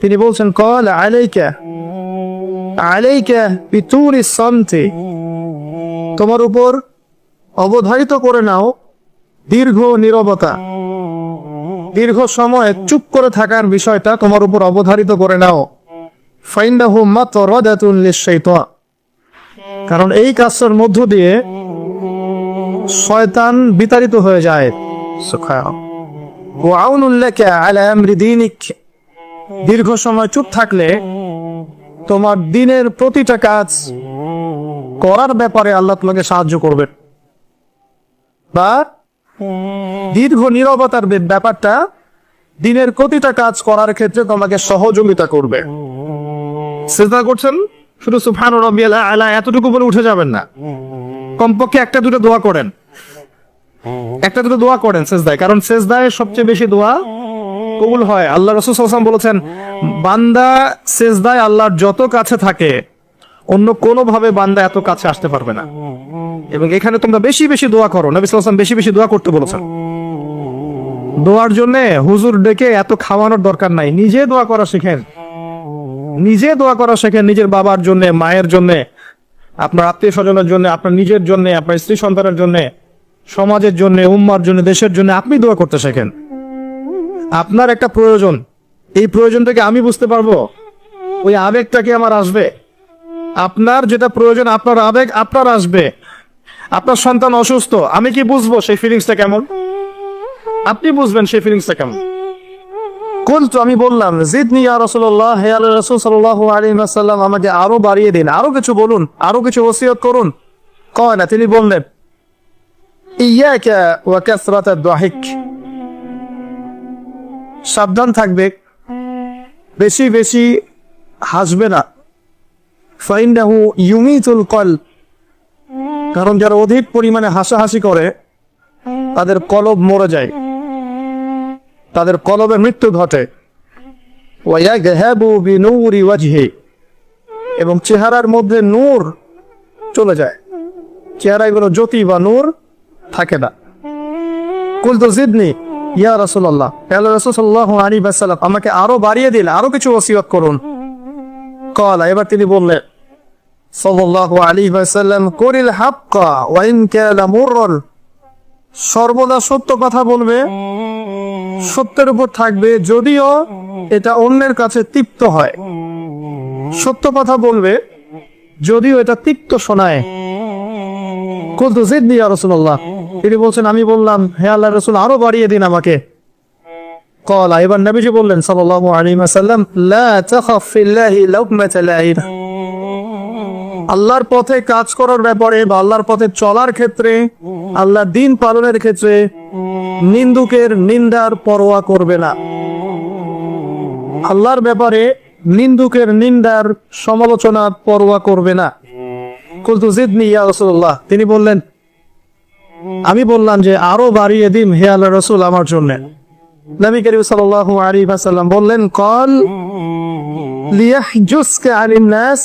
তিনি বলছেন, কল আলাইকা আলাইকা বিতুরি সামতে। তোমার উপর অবধারিত করে নাও দীর্ঘ নীরবতা। দীর্ঘ সময় চুপ করে থাকার বিষয়টা তোমার উপর অবধারিত করে নাও। ফাইন্দাহু মাতরাদাতুন লিশ-শাইতান। কারণ এই কাজটার মধ্য দিয়ে শয়তান বিতাড়িত হয়ে যায়। সুবহানাল্লাহ দীর্ঘ সময় চুপ থাকলে তোমার দিনের প্রতিটা কাজ করার ব্যাপারে আল্লাহ তোমাকে সাহায্য করবে। বা দীর্ঘ নীরবতার ব্যাপারটা দিনের প্রতিটা কাজ করার ক্ষেত্রে তোমাকে সহযোগিতা করবে। চেষ্টা করছেন? শুধু সুফান রবিয়াল আলা, এতটুকু বলে উঠে যাবেন না। কমপক্ষে একটা দুটো দোয়া করেন। একটা দুটো দোয়া করেন সেজদায়, কারণ সেজদায় সবচেয়ে বেশি দোয়া কবুল হয়। আল্লাহ রসুল সাল্লাম বলেছেন, বান্দা সেজদায় আল্লাহর যত কাছে থাকে, অন্য কোনো ভাবে বান্দা এত কাছে আসতে পারবে না। এবং এখানে তোমরা বেশি বেশি দোয়া করো। নবী সাল্লাম বেশি বেশি দোয়া করতে বলেছেন। দোয়ার জন্য হুজুর ডেকে এত খাওয়ানোর দরকার নাই। নিজে দোয়া করা শেখেন। নিজে দোয়া করা শেখেন নিজের বাবার জন্য, মায়ের জন্য, আপনার আত্মীয় স্বজনের জন্য, আপনার নিজের জন্য, আপনার স্ত্রী সন্তানের জন্য। সমাজের জন্য, উম্মার জন্য, দেশের জন্য আপনি দোয়া করতে শেখেন। আপনার একটা প্রয়োজন। এই প্রয়োজনটাকে আমি বুঝতে পারব, ওই আবেগটাকে আমার আসবে? আপনার যেটা প্রয়োজন, আপনার আবেগ আপনার আসবে। আপনার সন্তান অসুস্থ, আমি কি বুঝব সেই ফিলিংসটা কেমন? আপনি বুঝবেন সেই ফিলিংসটা কেমন? কুলতু, আমি বললাম, জিদনি ইয়া রাসূলুল্লাহ, হে আল্লাহ রাসূল সাল্লাল্লাহু আলাইহি ওয়াসাল্লাম, আমাকে আরও বাড়িয়ে দিন, আরও কিছু বলুন, আরও কিছু ওসিয়ত করুন। কয় না, তিনি বললেন দাহিক সাবধান থাকবে। বেশি বেশি হাসবে না। ফাইন্নাহু ইউমিতুল কলব। কারণ যারা অধিক পরিমাণে হাসাহাসি করে, তাদের কলব মরে যায়। তাদের কলবে মৃত্যু ঘটে। এবং চেহারার মধ্যে নূর চলে যায়। চেহারায়গুলো জ্যোতি বা নূর থাকে না। কুলতু জিদনি, ইয়া রাসূলুল্লাহ। আল্লাহ রাসূল সাল্লাল্লাহু আলাইহি ওয়াসাল্লাম আমাকে আরও বাড়িয়ে দিন আরও কিছু ওসিয়ত করুন। কলা এবার তিনি বললেন সর্বদা সত্য কথা বলবে, সত্যের উপর থাকবে, যদিও এটা অন্যের কাছে তিক্ত হয়। সত্য কথা বলবে, যদিও এটা তিক্ত শোনায়। কুলতু ইয়া রাসূলুল্লাহ। তিনি বলছেন, আমি বললাম, হে আল্লাহ রাসূল, আরও বাড়িয়ে দিন আমাকে। কলা, এবার নবীজি বললেন আল্লাহর পথে কাজ করার ব্যাপারে বা আল্লাহর পথে চলার ক্ষেত্রে, আল্লাহ দিন পালনের ক্ষেত্রে নিন্দুকের নিন্দার পরোয়া করবে না। আল্লাহর ব্যাপারে নিন্দুকের নিন্দার সমালোচনা পরোয়া করবে না। কুলতু জিদনি ইয়া তিনি বললেন আমি বললাম যে আরও বাড়িয়ে দিন হে আল্লাহ রসুল আমার জন্য। নবী করিম বললেন, কল নাস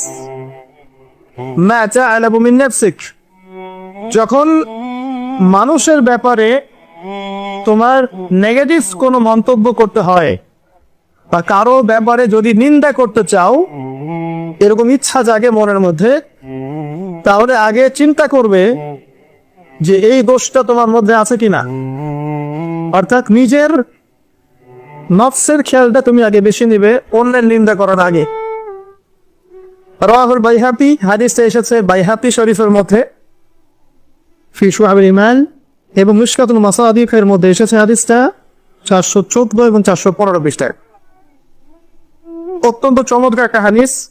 যখন মানুষের ব্যাপারে তোমার নেগেটিভ কোনো মন্তব্য করতে হয় বা কারও ব্যাপারে যদি নিন্দা করতে চাও, এরকম ইচ্ছা জাগে মনের মধ্যে, তাহলে আগে চিন্তা করবে যে এই দোষটা তোমার মধ্যে আছে কিনা? অর্থাৎ নিজের নফসের খেয়ালটা তুমি আগে বেশি নিবে, অন্যের নিন্দা করার আগে। রাহুল বাইহাপি হাদিসটা এসেছে বাইহাপি শরীফের মধ্যে, ফি সুহাবের ইমান এবং মুশকাতুল মাসাদিফের মধ্যে এসেছে হাদিসটা চারশো চোদ্দ এবং চারশো পনেরো পৃষ্ঠায়। অত্যন্ত চমৎকার একটা হাদিস।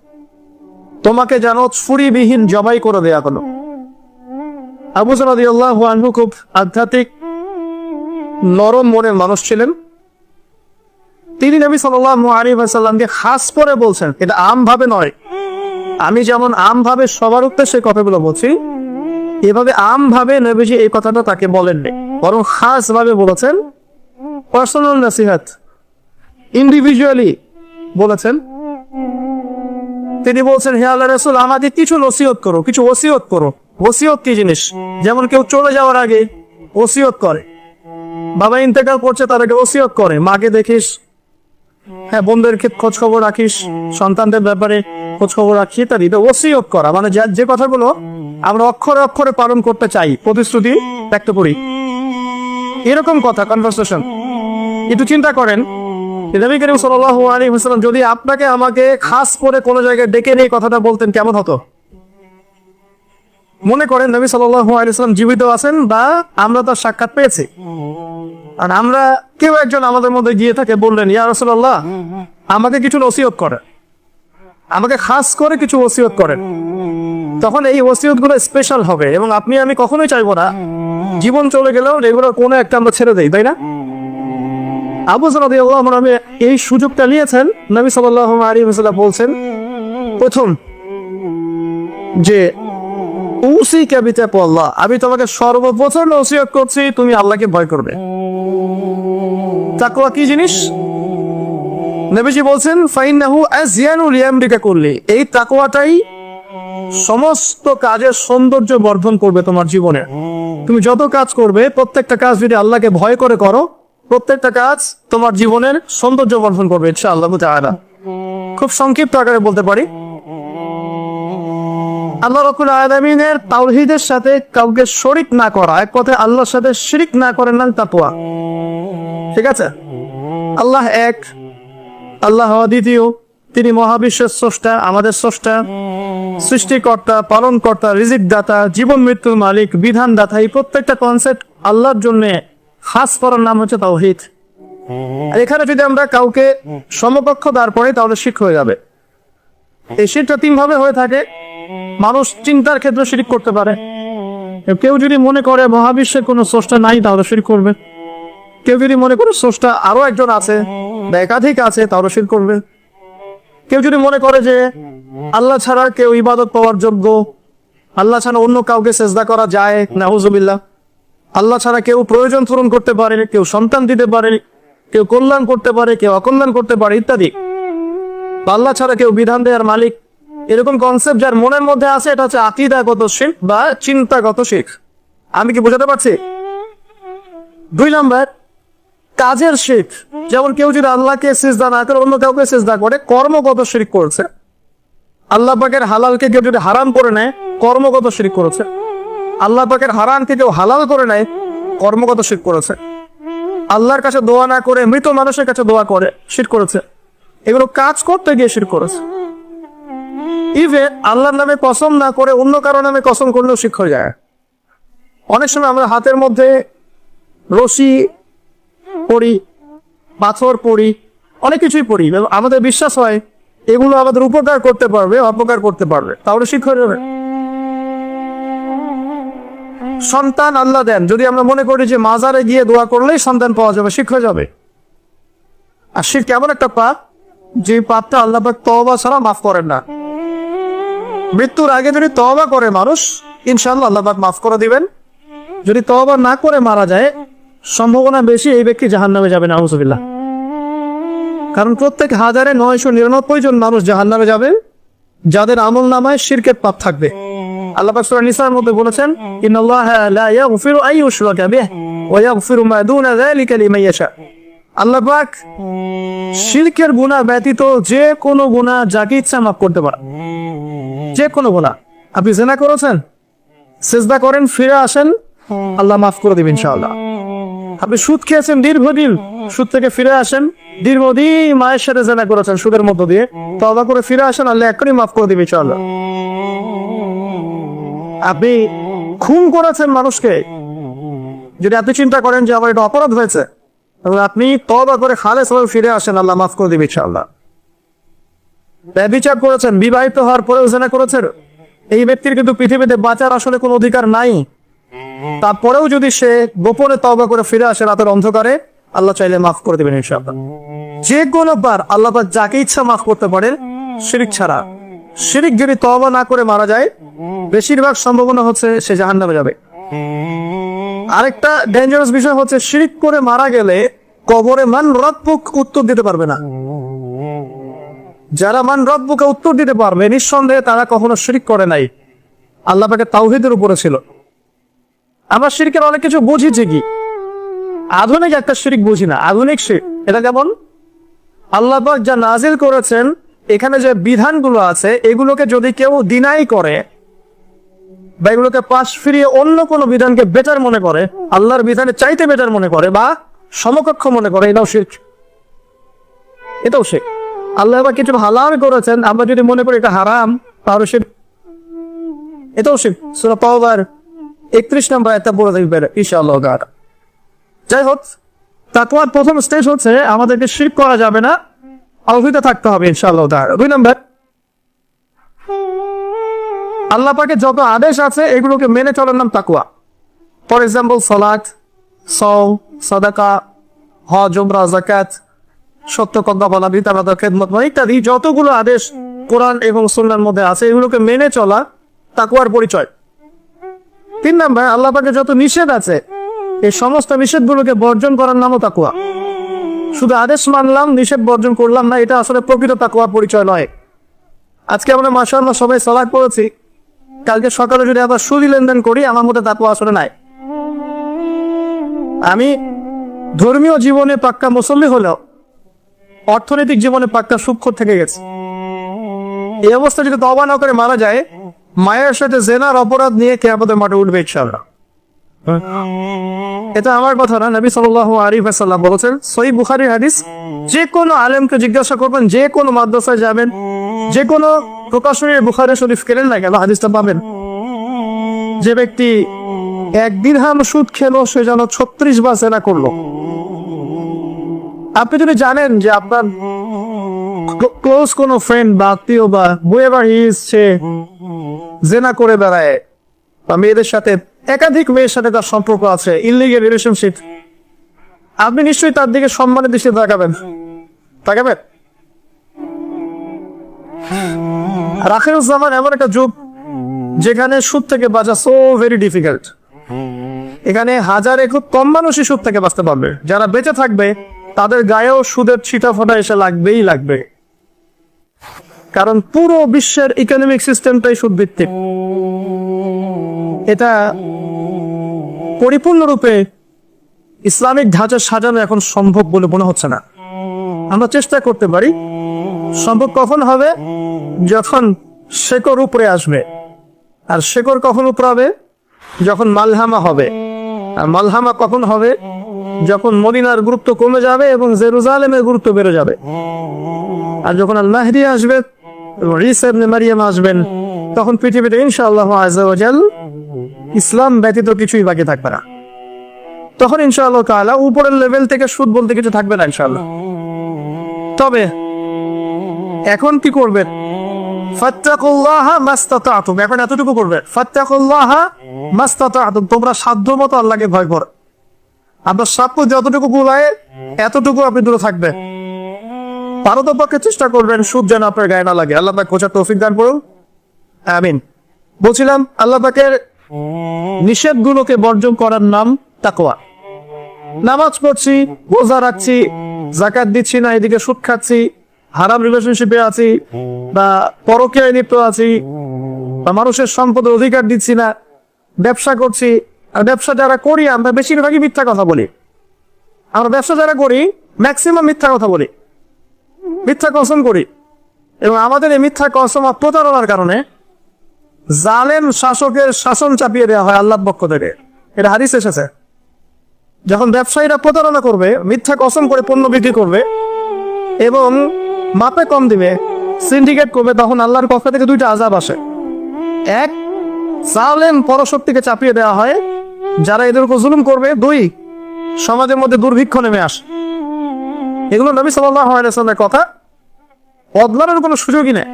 তোমাকে যেন ছুরিবিহীন জবাই করে দেয়া হলো। আবু সালাদিয়াল্লাহু আনহু খুব আধ্যাত্মিক, নরম মনের মানুষ ছিলেন। তিনি নবী সাল্লাল্লাহু আলাইহি ওয়াসাল্লামকে খাস করে বলছেন, এটা আম ভাবে নয়। আমি যেমন আম ভাবে সবার উদ্দেশ্যে কথাগুলো বলছি, এভাবে আম ভাবে নবীজি এই কথাটা তাকে বলেননি, বরং খাস ভাবে বলেছেন। পার্সোনাল নাসিহাত ইন্ডিভিজুয়ালি বলেছেন। তিনি বলছেন, হে আল্লাহ রসুল আমাকে কিছু নসিহত করো, কিছু ওসিয়ত করো। ওসিয়ত কি জিনিস? যেমন কেউ চলে যাওয়ার আগে ওসিয়ত করে। বাবা ইন্তেকাল করছে তাদেরকে ওসিয়ত করে। মাকে দেখিস হ্যাঁ বোনদের ক্ষেত্রে খোঁজ খবর রাখিস, সন্তানদের ব্যাপারে খোঁজ খবর রাখি ইত্যাদি। এটা ওসিয়ত করা মানে যে কথাগুলো আমরা অক্ষরে অক্ষরে পালন করতে চাই, প্রতিশ্রুতি ব্যক্ত করি। এরকম কথা কনভারসেশন একটু চিন্তা করেন নবী করিম সাল্লাল্লাহু আলাইহি ওয়াসাল্লাম যদি আপনাকে আমাকে খাস করে জায়গায় ডেকে নিয়ে কথাটা বলতেন, কেমন হতো? মনে করেন নবী সাল্লাল্লাহু আলাইহি ওয়াসাল্লাম জীবিত আছেন বা আমরা তার সাক্ষাৎ পেয়েছি। আর আমরা কেউ একজন আমাদের মধ্যে গিয়ে থাকে বললেন, ইয়া রাসূলুল্লাহ, আমাকে কিছু নসিহত করেন। আমাকে খাস করে কিছু ওসিয়ত করেন। তখন এই ওসিয়তগুলো স্পেশাল হবে এবং আপনি, আমি কখনোই চাইব না। জীবন চলে গেলেও এগুলোর কোনো একটা আমরা ছেড়ে দেই, তাই না? আবু আনহু এই সুযোগটা নিয়েছেন নবী ওয়াসাল্লাম বলছেন, প্রথম, যে উসি আল্লাহ আমি তোমাকে সর্বপ্রথম নসিহত করছি, তুমি আল্লাহকে ভয় করবে। কি জিনিস? নবীজি বলছেন ফাইনাহু আজিয়ানু লিয়ামরিকা করলি এই তাকওয়াটাই সমস্ত কাজের সৌন্দর্য বর্ধন করবে তোমার জীবনে। তুমি যত কাজ করবে, প্রত্যেকটা কাজ যদি আল্লাহকে ভয় করে করো প্রত্যেকটা কাজ তোমার জীবনের সৌন্দর্য বর্ধন করবে ইনশাআল্লাহ তাআলা। খুব সংক্ষিপ্ত আকারে বলতে পারি। আল্লাহ রকুল আলামিনের তাওহীদের সাথে কাউকে শরিক না করা, এক কথায় আল্লাহর সাথে শিরিক না করেন না তাকওয়া। ঠিক আছে? আল্লাহ এক, আল্লাহ দ্বিতীয় তিনি মহাবিশ্বের স্রষ্টা, আমাদের স্রষ্টা, সৃষ্টিকর্তা, পালনকর্তা রিজিক দাতা জীবন মৃত্যুর মালিক বিধান দাতা এই প্রত্যেকটা কনসেপ্ট আল্লাহর জন্য খাস করার নাম হচ্ছে তাওহিদ। এখানে যদি আমরা কাউকে সমকক্ষ দাঁড় করি তাহলে শিখ হয়ে যাবে। এই শিরটা তিন ভাবে হয়ে থাকে। মানুষ চিন্তার ক্ষেত্রে শিরিক করতে পারে। কেউ যদি মনে করে মহাবিশ্বের কোনো স্রষ্টা নাই, তাহলে শিরিক করবে। কেউ যদি মনে করে স্রষ্টা আরও একজন আছে বা একাধিক আছে, তাহলে শির করবে। কেউ যদি মনে করে যে আল্লাহ ছাড়া কেউ ইবাদত পাওয়ার যোগ্য, আল্লাহ ছাড়া অন্য কাউকে সেজদা করা যায় নাহুজুবিল্লাহ আল্লাহ ছাড়া কেউ প্রয়োজন পূরণ করতে পারে, কেউ সন্তান দিতে পারে, কেউ কল্যাণ করতে পারে, কেউ অকল্যাণ করতে পারে ইত্যাদি। আল্লাহ ছাড়া কেউ বিধান দেওয়ার মালিক। এরকম কনসেপ্ট যার মনের মধ্যে আছে, এটা হচ্ছে আকিদাগত শিখ বা চিন্তাগত শিখ আমি কি বোঝাতে পারছি? দুই নাম্বার, কাজের শিখ যেমন কেউ যদি আল্লাহকে সিজদা না করে, অন্য কাউকে সিজদা করে, কর্মগত শিরিক করছে। আল্লাহ পাকের হালালকে কেউ যদি হারাম করে নেয়, কর্মগত শিরিক করেছে। আল্লাহ পাকের হারামকে কেউ হালাল করে নেয় কর্মগত শিরিক করেছে। আল্লাহর কাছে দোয়া না করে মৃত মানুষের কাছে দোয়া করে, শির করেছে। এগুলো কাজ করতে গিয়ে শির করেছে। ইভে আল্লাহর নামে কসম না করে অন্য কারও নামে কসম করলেও শিখ হয়ে যায়। অনেক সময় আমরা হাতের মধ্যে রশি পড়ি পাথর পড়ি অনেক কিছুই পড়ি আমাদের বিশ্বাস হয়, এগুলো আমাদের উপকার করতে পারবে, অপকার করতে পারবে। তাহলে হয়ে যাবে। সন্তান আল্লাহ দেন। যদি আমরা মনে করি যে মাজারে গিয়ে দোয়া করলেই সন্তান পাওয়া যাবে শিখ হয়ে যাবে। আর শিখ কেমন একটা পাপ? যে পাপটা আল্লাহ তওবা ছাড়া মাফ করেন না। মৃত্যুর আগে যদি তওবা করে মানুষ ইনশাল্লাহ আল্লাহ পাক মাফ করে দিবেন। যদি তওবা না করে মারা যায়, সম্ভাবনা বেশি এই ব্যক্তি জাহান নামে যাবে, নাউজুবিল্লাহ। কারণ প্রত্যেক হাজারে নয়শো নিরানব্বই জন মানুষ জাহান নামে যাবে, যাদের আমল নামায় শিরকের পাপ থাকবে। আল্লাহ পাক সূরা নিসার মধ্যে বলেছেন, ইন্নাল্লাহা লা ইয়াগফিরু ইউশরাকা ওয়া ইয়াগফিরু মা দুনা যালিকা লিমান ইয়াশা. আল্লাহ পাক শিরকের ব্যতীত যে কোনো গুনাহ যাকে ইচ্ছা মাফ করতে পারে। যে কোনো আপনি জেনা করেছেন? সেজদা করেন, ফিরে আসেন, আল্লাহ মাফ করে দিবেন ইনশাআল্লাহ। আপনি সুদ খেয়েছেন, দীর্ঘদিন সুদ থেকে ফিরে আসেন, দীর্ঘদিন মায়ের সাথে জেনা করেছেন সুদের মধ্য দিয়ে। তবা করে ফিরে আসেন, আল্লাহ এখনই মাফ করে দিবে ইনশাআল্লাহ। আপনি খুন করেছেন মানুষকে। যদি আপনি চিন্তা করেন যে আমার এটা অপরাধ হয়েছে এবং আপনি তবা করে খালে সবাই ফিরে আসেন, আল্লাহ মাফ করে দিবে ইনশাআল্লাহ। ব্যবিচার করেছেন, বিবাহিত হওয়ার পরেও জেনা করেছেন। এই ব্যক্তির কিন্তু পৃথিবীতে বাঁচার আসলে কোনো অধিকার নাই। তারপরেও যদি সে গোপনে তওবা করে ফিরে আসে রাতের অন্ধকারে, আল্লাহ চাইলে মাফ করে দেবেন ইনশাআল্লাহ। যে কোনো বার আল্লাহ যাকে ইচ্ছা মাফ করতে পারেন, শিরিক ছাড়া। শিরিক যদি তওবা না করে মারা যায়, বেশিরভাগ সম্ভাবনা হচ্ছে সে জাহান্নামে যাবে। আরেকটা ডেঞ্জারাস বিষয় হচ্ছে শিরিক করে মারা গেলে কবরে মান রব্বুক উত্তর দিতে পারবে না। যারা মান রব্বুকে উত্তর দিতে পারবে, নিঃসন্দেহে তারা কখনো শিরিক করে নাই। আল্লাহ পাকে তাওহিদের উপরে ছিল। আমরা শিরিকের অনেক কিছু বুঝি কি আধুনিক একটা শিরিক বুঝি না। আধুনিক শিরিক, এটা যেমন আল্লাহ পাক যা নাজিল করেছেন এখানে যে বিধানগুলো আছে, এগুলোকে যদি কেউ দিনাই করে বা এগুলোকে পাশ ফিরিয়ে অন্য কোনো বিধানকে বেটার মনে করে, আল্লাহর বিধানে চাইতে বেটার মনে করে বা সমকক্ষ মনে করে, এটাও শিরক। এটাও শিরক। আল্লাহ আবার কিছু হালাল করেছেন, আমরা যদি মনে করি এটা হারাম, তাহলে সে এটাও শিরক। সূরা তাওবার 31 নম্বর একটা বলে দেখবেন ইনশাআল্লাহ যাই হোক, তাকওয়ার প্রথম স্টেজ হচ্ছে, আমাদেরকে শিরক করা যাবে না। অভিজ্ঞ থাকতে হবে ইনশাআল্লাহ তাআলা। দুই নম্বর, আল্লাহ পাকে যত আদেশ আছে, এগুলোকে মেনে চলার নাম তাকুয়া ফর এক্সাম্পল সালাত সও সাদাকা, হজ, উমরা জাকাত সত্য কথা বলা বিতাবাদা খেদমত ইত্যাদি যতগুলো আদেশ কোরআন এবং সুন্নার মধ্যে আছে, এগুলোকে মেনে চলা তাকুয়ার পরিচয়। তিন নাম্বার, আল্লাহ পাকে যত নিষেধ আছে, এই সমস্ত নিষেধগুলোকে বর্জন করার নামও তাকুয়া শুধু আদেশ মানলাম, নিষেধ বর্জন করলাম না, এটা আসলে প্রকৃত তাকুয়ার পরিচয় নয়। আজকে আমরা মাসা আমরা সবাই সালাদ পড়েছি। কালকে সকালে যদি আবার সুদি লেনদেন করি, আমার মধ্যে তাকুয়া আসলে নাই। আমি ধর্মীয় জীবনে পাক্কা মুসল্লি হলেও অর্থনৈতিক জীবনে পাক্কা সূক্ষ্ম থেকে গেছে। এই অবস্থা যদি তবা না করে মারা যায়, মায়ের সাথে জেনার অপরাধ নিয়ে কে আমাদের মাঠে উঠবে ইনশাআল্লাহ। এটা আমার কথা না, নবী সাল্লাল্লাহু আলাইহি ওয়াসাল্লাম বলেছেন। সহিহ বুখারীর হাদিস, যে কোনো আলেমকে জিজ্ঞাসা করবেন, যে কোনো মাদ্রাসায় যাবেন, যে কোনো প্রকাশনীর বুখারী শরীফ কেনেন না কেন, হাদিসটা পাবেন। যে ব্যক্তি এক দিরহাম সুদ খেলো, সে যেন ছত্রিশ বার সেনা করল। আপনি যদি জানেন যে আপনার ক্লোজ কোনো ফ্রেন্ড বা আত্মীয় বা হুয়েভার হিজ সে জেনা করে বেড়ায়, বা মেয়েদের সাথে একাধিক মেয়ের সাথে তার সম্পর্ক আছে ইনলিগেল রিলেশনশিপ আপনি নিশ্চয়ই তার দিকে সম্মানের দৃষ্টিতে তাকাবেন। তাকাবেন? রাখেরুজ্জামান এমন একটা যুগ যেখানে সুদ থেকে বাঁচা সো ভেরি ডিফিকাল্ট এখানে হাজারে খুব কম মানুষই সুদ থেকে বাঁচতে পারবে। যারা বেঁচে থাকবে, তাদের গায়েও সুদের ছিটা ফোটা এসে লাগবেই লাগবে। কারণ পুরো বিশ্বের ইকোনমিক সিস্টেমটাই সুদ ভিত্তিক এটা পরিপূর্ণরূপে ইসলামিক ঢাঁচা সাজানো এখন সম্ভব বলে মনে হচ্ছে না। আমরা চেষ্টা করতে পারি। সম্ভব কখন হবে? যখন শেকর উপরে আসবে। আর শেকর কখন উপরে হবে? যখন মালহামা হবে। আর মালহামা কখন হবে? যখন মদিনার গুরুত্ব কমে যাবে এবং জেরুজালেমের গুরুত্ব বেড়ে যাবে। আর যখন আল আসবে আসবেন, তখন পৃথিবীতে ইনশাআল্লাহ আজাল ইসলাম ব্যতীত কিছুই বাকি থাকবে না। তখন ইনশাআল্লাহ উপরের লেভেল থেকে সুদ বলতে কিছু থাকবে না ইনশাআল্লাহ। তবে এখন কি করবেন? এখন এতটুকু তোমরা সাধ্য মতো আল্লাহকে ভয় করো। আপনার সাপ্য যতটুকু গুলায় এতটুকু আপনি দূরে থাকবে পারতপক্ষে চেষ্টা করবেন সুদ যেন আপনার গায়ে না লাগে। আল্লাহ খোঁজার তৌফিক দান করুন। আমিন। বলছিলাম, আল্লাহ পাকের নিষেধগুলোকে বর্জন করার নাম তাকোয়া নামাজ পড়ছি, রোজা রাখছি জাকাত দিচ্ছি না, এদিকে সুদ খাচ্ছি, হারাম রিলেশনশিপে আছি, বা পরকীয়ায় লিপ্ত আছি, বা মানুষের সম্পদের অধিকার দিচ্ছি না, ব্যবসা করছি। আর ব্যবসা যারা করি, আমরা বেশিরভাগই মিথ্যা কথা বলি। আমরা ব্যবসা যারা করি ম্যাক্সিমাম মিথ্যা কথা বলি। মিথ্যা কসম করি। এবং আমাদের এই মিথ্যা কসম প্রতারণার কারণে জালেম শাসকের শাসন চাপিয়ে দেওয়া হয় আল্লাহ পক্ষ থেকে। এটা হাদিস এসেছে। যখন ব্যবসায়ীরা প্রতারণা করবে, মিথ্যা কসম করে পণ্য বিক্রি করবে এবং মাপে কম দিবে সিন্ডিকেট করবে, তখন আল্লাহর পক্ষ থেকে দুইটা আজাব আসে। এক, জালেম পরশক্তিকে চাপিয়ে দেওয়া হয়। যারা এদের উপর জুলুম করবে, দুই, সমাজের মধ্যে দুর্ভিক্ষ নেমে আসে। এগুলো নবী সাল্লামের কথা। বদলানোর কোনো সুযোগই নেই।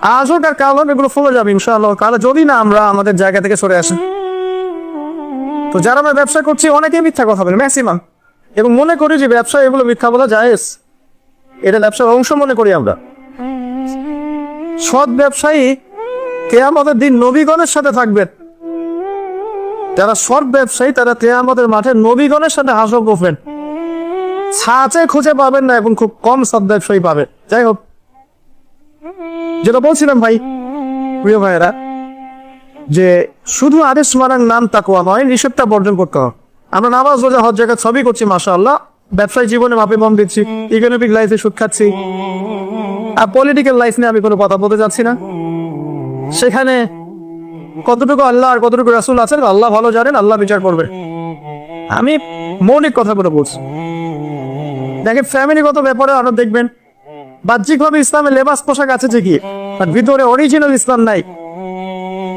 আজ আর কাল হোক এগুলো ফলে যাবে ইনশাআল্লাহ। কাল যদি না আমরা আমাদের জায়গা থেকে সরে আসি। তো যারা আমরা ব্যবসা করছি, অনেকেই মিথ্যা কথা বলে ম্যাক্সিমাম এবং মনে করি যে ব্যবসা এগুলো মিথ্যা বলা জায়েজ। এটা ব্যবসার অংশ মনে করি আমরা। সৎ ব্যবসায়ী কেয়ামতের দিন নবীগণের সাথে থাকবেন। যারা সৎ ব্যবসায়ী, তারা কেয়ামতের মাঠে নবীগণের সাথে হাসর করবেন ছাঁচে খুঁজে পাবেন না এবং খুব কম ব্যবসায়ী পাবেন যাই হোক। যেটা বলছিলাম ভাই, প্রিয় ভাইয়েরা, যে শুধু আদেশ মানার নাম তাকুয়া নয়, নিষেধটা বর্জন করতে হবে। আমরা নামাজ, রোজা, হজ জায়গা সবই করছি মাসা আল্লাহ ব্যবসায়িক জীবনে মাপে বম দিচ্ছি ইকোনমিক লাইফে সুদ খাচ্ছি। আর পলিটিক্যাল লাইফ নিয়ে আমি কোনো কথা বলতে যাচ্ছি না। সেখানে কতটুকু আল্লাহ আর কতটুকু রাসুল আছেন, আল্লাহ ভালো জানেন, আল্লাহ বিচার করবে। আমি মৌলিক কথাগুলো বলছি। দেখেন ফ্যামিলিগত ব্যাপারে আরও দেখবেন। বাহ্যিকভাবে ইসলামের লেবাস পোশাক আছে ঠিকই আর ভিতরে অরিজিনাল ইসলাম নাই।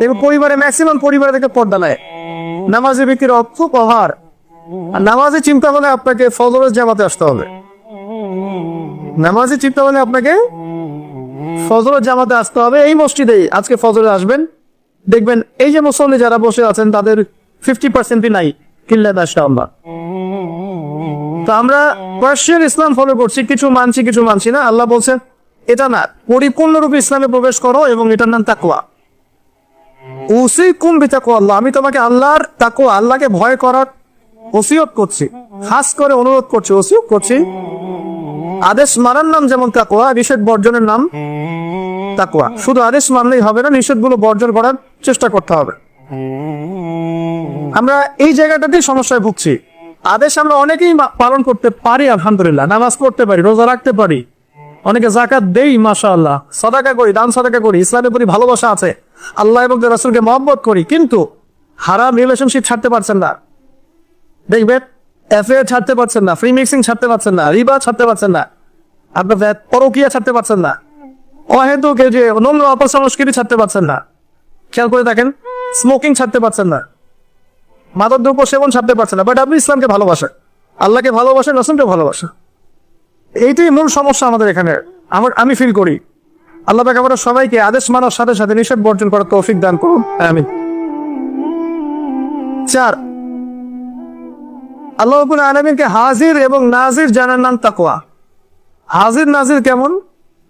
এবং পরিবারে ম্যাক্সিমাম পরিবারে থেকে পর্দা নেয় নামাজি ব্যক্তির অর্থ প্রহার আর নামাজি চিন্তা হলে আপনাকে ফজরের জামাতে আসতে হবে। নামাজি চিন্তা হলে আপনাকে ফজরের জামাতে আসতে হবে। এই মসজিদেই আজকে ফজরে আসবেন। দেখবেন, এই যে মুসল্লি যারা বসে আছেন, তাদের ফিফটি পার্সেন্টই নাই। কিল্লা আমরা তো আমরা পার্সিয়ান ইসলাম ফলো করছি, কিছু মানছি কিছু মানছি না। আল্লাহ বলছেন, এটা না, পরিপূর্ণরূপে ইসলামে প্রবেশ করো এবং এটার নাম তাকুয়া উসি কুম বিতাকু আল্লাহ, আমি তোমাকে আল্লাহর তাকু আল্লাহকে ভয় করার ওসিয়ত করছি, খাস করে অনুরোধ করছি, ওসিয়ত করছি। আদেশ মানার নাম যেমন তাকুয়া নিষেধ বর্জনের নাম তাকুয়া শুধু আদেশ মানলেই হবে না, নিষেধগুলো বর্জন করার চেষ্টা করতে হবে। আমরা এই জায়গাটাতেই সমস্যায় ভুগছি। আদেশ আমরা অনেকেই পালন করতে পারি, আলহামদুলিল্লাহ। নামাজ পড়তে পারি, রোজা রাখতে পারি। অনেকে জাকাত দেই মাশা আল্লাহ সদাকা করি, দান সদাকা করি, ইসলামের প্রতি ভালোবাসা আছে। আল্লাহ এবং রাসূলকে মহব্বত করি, কিন্তু হারাম রিলেশনশিপ ছাড়তে পারছেন না। দেখবেন অ্যাফেয়ার ছাড়তে পারছেন না ফ্রি মিক্সিং ছাড়তে পারছেন না, রিবা ছাড়তে পারছেন না, আপনার পরকীয়া ছাড়তে পারছেন না, অহেতুক যে নোংরা অপসংস্কৃতি ছাড়তে পারছেন না। খেয়াল করে দেখেন স্মোকিং ছাড়তে পারছেন না। মাদক দ্রব্য সেবন ছাড়তে পারছেন না বাট আপনি ইসলামকে ভালোবাসেন আল্লাহকে ভালোবাসেন রসুলকে ভালোবাসেন এইটাই মূল সমস্যা আমাদের এখানে। আমার আমি ফিল করি। আল্লাহ পাক আমরা সবাইকে আদেশ মানার সাথে সাথে নিষেধ বর্জন করার তৌফিক দান করুন। আমি চার, আল্লাহ আলামিনকে হাজির এবং নাজির জানার নাম তাকওয়া। হাজির, নাজির কেমন?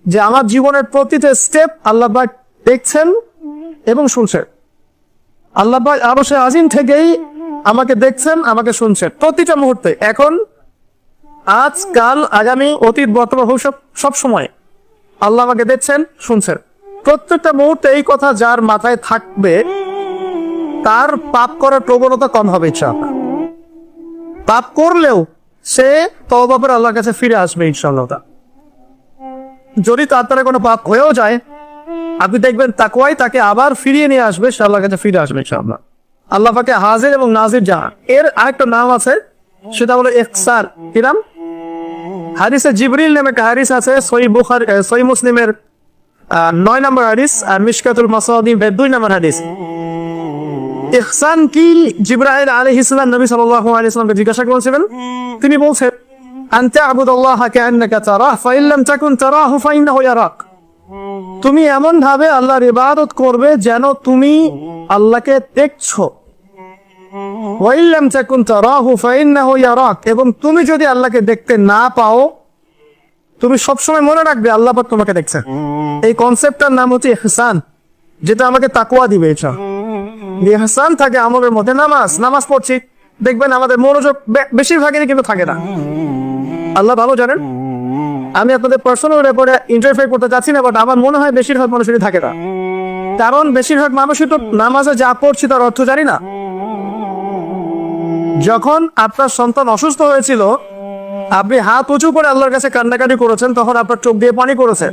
যে আমার জীবনের প্রতিটা স্টেপ আল্লাহ দেখছেন এবং শুনছেন। আল্লাহ আরও সে আজিম থেকেই আমাকে দেখছেন, আমাকে শুনছেন। প্রতিটা মুহূর্তে। এখন আজ কাল আগামী অতীত বর্তমান ভবিষ্যৎ সব সময়। আল্লাহ আমাকে দেখছেন, শুনছেন। প্রত্যেকটা মুহূর্তে এই কথা যার মাথায় থাকবে, তার পাপ করার প্রবণতা কম হবে, ইনশাআল্লাহ। পাপ করলেও সে তবাবের আল্লাহর কাছে ফিরে আসবে, ইনশাআল্লাহ। যদি তার দ্বারা কোনো পাপ হয়েও যায়, আপনি দেখবেন তাকুয়াই তাকে আবার ফিরিয়ে নিয়ে আসবে, সে আল্লাহর কাছে ফিরে আসবে, ইনশাআল্লাহ। আল্লাহ পাকে হাজির এবং নাজির জাহান এর আরেকটা নাম আছে, সেটা হলো ইখসার। কি নাম? হাদিসে জিবরিল নামে একটা হাদিস আছে সই বুখার সই মুসলিমের নয় নম্বর হাদিস আর মিশকাতুল মাসাদি দুই নম্বর হাদিস। ইহসান কি? জিব্রাইল আলাইহিস সালাম নবী সাল্লাল্লাহু আলাইহি সাল্লামকে জিজ্ঞাসা করেছিলেন। তিনি বলছেন আনতা আবুদুল্লাহ কান্নাকা তারাহ, ফাইন লাম তাকুন তারাহু, ফাইন্নাহু ইয়ারাক। তুমি এমন ভাবে আল্লাহর ইবাদত করবে যেন তুমি আল্লাহকে দেখছ। এবং তুমি যদি আল্লাহকে দেখতে না পাও, তুমি সবসময় মনে রাখবে আল্লাহ তোমাকে দেখছেন। এই কনসেপ্টটার নাম হচ্ছে ইহসান, যেটা আমাকে তাকুয়া দিবে এটা। ইহসান থাকে আমলের মধ্যে, নামাজ নামাজ পড়ছি, দেখবেন আমাদের মনোযোগ বে- বেশিরভাগই কিন্তু থাকে না। আল্লাহ ভালো জানেন? আমি আপনাদের পার্সোনাল ব্যাপারে ইন্টারফেয়ার করতে চাচ্ছি না বাট আমার মনে হয় বেশিরভাগ মানুষেরই থাকে না। কারণ বেশিরভাগ মানুষই তো নামাজে যা পড়ছি তার অর্থ জানি না। যখন আপনার সন্তান অসুস্থ হয়েছিল, আপনি হাত উঁচু করে আল্লাহর কাছে কান্নাকাটি করেছেন, তখন আপনার চোখ দিয়ে পানি করেছেন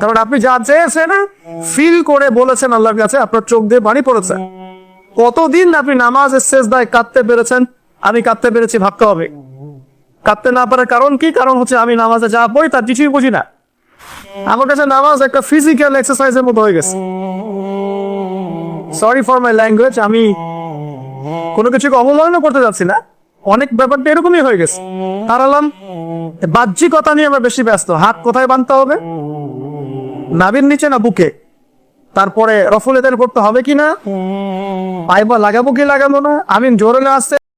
কারণ আপনি যা চেয়েছেন ফিল করে বলেছেন আল্লাহর কাছে, আপনার চোখ দিয়ে পানি পড়েছে। কতদিন আপনি নামাজ শেষ দায় কাঁদতে পেরেছেন? আমি কাঁদতে পেরেছি, ভাবতে হবে। কাঁদতে না পারার কারণ কি? কারণ হচ্ছে আমি নামাজে যা পড়ি তার কিছুই বুঝি না। আমার কাছে নামাজ একটা ফিজিক্যাল এক্সারসাইজের মতো হয়ে গেছে। সরি ফর মাই ল্যাঙ্গুয়েজ আমি কোনো কিছুকে অবমাননা করতে যাচ্ছি না। অনেক ব্যাপারটা এরকমই হয়ে গেছে। তারালাম বাহ্যিকতা নিয়ে আমরা বেশি ব্যস্ত। হাত কোথায় বাঁধতে হবে? নাবির নিচে না বুকে? তারপরে রফুল এদের করতে হবে কি না? পাইবা লাগাবো কি লাগাবো না? আমিন, জোরে আসছে